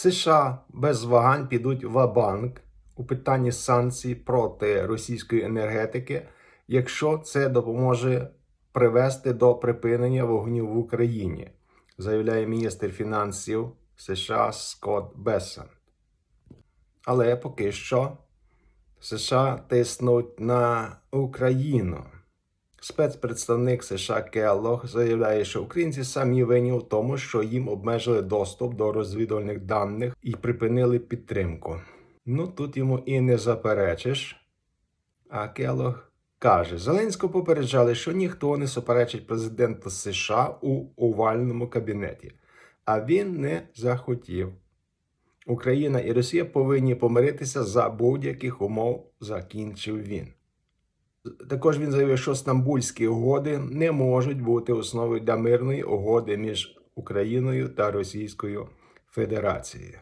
США без вагань підуть в банк у питанні санкцій проти російської енергетики, якщо це допоможе привести до припинення вогню в Україні, заявляє міністр фінансів США Скотт Бессон. Але поки що США тиснуть на Україну. Спецпредставник США Келлог заявляє, що українці самі винні в тому, що їм обмежили доступ до розвідувальних даних і припинили підтримку. Ну тут йому і не заперечиш. А Келлог каже: Зеленського попереджали, що ніхто не суперечить президенту США у овальному кабінеті, а він не захотів. Україна і Росія повинні помиритися за будь-яких умов, закінчив він. Також він заявив, що стамбульські угоди не можуть бути основою для мирної угоди між Україною та Російською Федерацією.